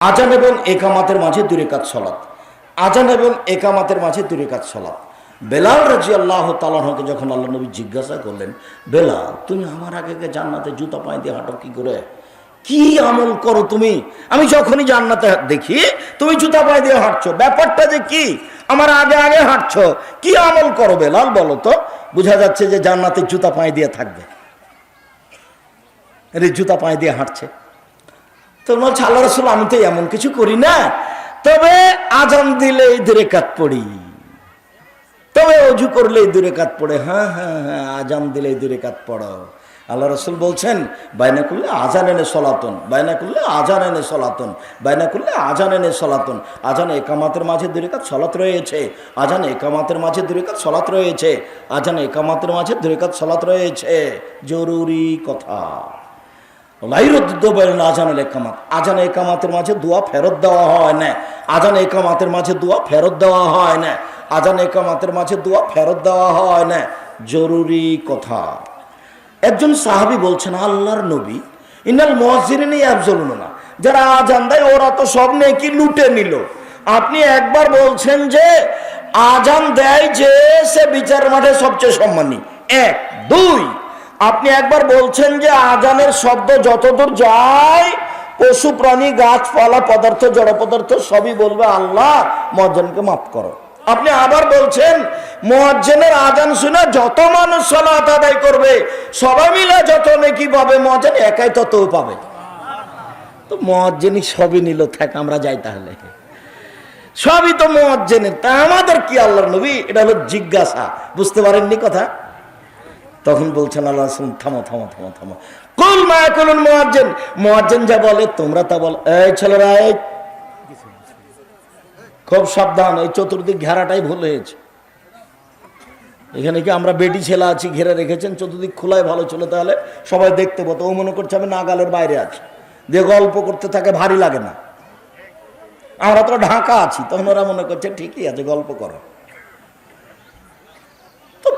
আজান এবং একামাতের মাঝে দূরে কাজ সলাৎ আজান এবং একামাতের মাঝে দূরে কাজ সলাৎ বেলাল রাজি আল্লাহ তালাহকে যখন আল্লাহ নবী জিজ্ঞাসা করলেন, বেলাল, তুমি আমার আগে জান্নাতে জুতা পায়ে দিয়ে হাঁটো কি করে? কি আমল করো তুমি? আমি যখনই জান্নাতে দেখি, তুমি জুতা পায়ে দিয়ে হাঁটছো। ব্যাপারটা যে কি? আমার আগে আগে হাঁটছো। কি আমল করো বেলাল বলো তো? বোঝা যাচ্ছে যে জান্নাতে জুতা পায়ে দিয়ে থাকবে। জুতা পায়ে দিয়ে হাঁটছে। তো বলছে রসুল আমি তো এমন কিছু করি না। তবে আজান দিলে দূরে কাত পড়ি। তবে অজু করলেই দূরে কাত পড়ে। হ্যাঁ হ্যাঁ হ্যাঁ আজান দিলেই দূরে কাত পড়ো। আল্লাহ রসুল বলছেন বায়না করলে আজান এনে সলাতন বায়না করলে আজান এনে সলাতন বায়না করলে আজান এনে সলাতন। আজান একামাতের মাঝে দূরে কাত সলাত রয়েছে। আজান একামাতের মাঝে দূরে কাত সলাত রয়েছে। আজান একামাতের মাঝে দূরে কাত সলাত রয়েছে। জরুরি কথা। আজান একামাতের মাঝে ফেরত দেওয়া হয় আজান ফেরত দেওয়া হয় আজান ফেরত দেওয়া হয় জরুরি কথা। একজন সাহাবি বলছেন, আল্লাহর নবী ইনাল মহাজিরিনী আফজলুন না যারা আজান দেয়, ওরা তো সব নেকি লুটে নিল। আপনি একবার বলছেন যে, আজান দেয় যে সে বিচার মাঠে সবচেয়ে সম্মানী। এক, দুই আপনি একবার বলছেন যে আজানের শব্দ যতদূর যায়, পশু, প্রাণী গাছপালা পদার্থ, জড় পদার্থ সবই বলবে আল্লাহ মহাজনকে মাফ করো। আপনি আবার বলছেন মজ্জেনের আজান শুনে যত মানুষ সলাত আদায় করবে, সবাই মিলে যত নাকি পাবে মজ্জেন একাই তত পাবে। তো মজ্জেনই সবই নিল, থাক আমরা যাই তাহলে। সবই তো মজ্জেনের তা আমাদের কি আল্লাহর নবী? এটা হলো জিজ্ঞাসা, বুঝতে পারেননি কথা? তখন বলছেন আল্লাহ থামো থামো থামো থামো। কুল মা কুলুন মুয়াজ্জিন মুয়াজ্জিন যা বলে, তোমরা তা বল। এই ছেলেরা খুব সাবধান, এই চতুর্দিক ঘেরাটাই ভুল হয়েছে। এখানে কি আমরা বেটি ছেলে আছি, ঘেরে রেখেছেন, চতুর্দিক খোলায় ভালো ছিল তাহলে সবাই দেখতে পাতো ও মনে করছে আমি নাগালের বাইরে আছি। দিয়ে গল্প করতে থাকে, ভারী লাগে না। আমরা তো ঢাকা আছি, তখন ওরা মনে করছে ঠিকই আছে, গল্প করো।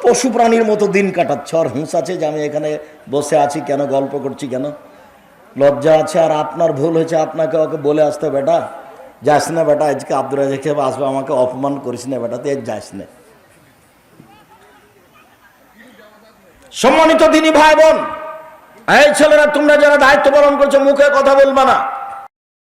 পশু প্রাণীর মতো দিন কাটাচ্ছে। আর হুঁস আছে যে আমি এখানে বসে আছি কেন, গল্প করছি কেন? লজ্জা আছে আর আপনার ভুল হয়েছে, আপনাকে ওকে বলে আসতে বেটা। যাস না বেটা, আজকে আব্দুল রাজাকে আসবে, আমাকে অপমান করিস না বেটা, তুই যাস না। সম্মানিত দিনী ভাই বোন, এই ছেলেরা তোমরা যারা দায়িত্ব পালন করছ, মুখে কথা বলবা না।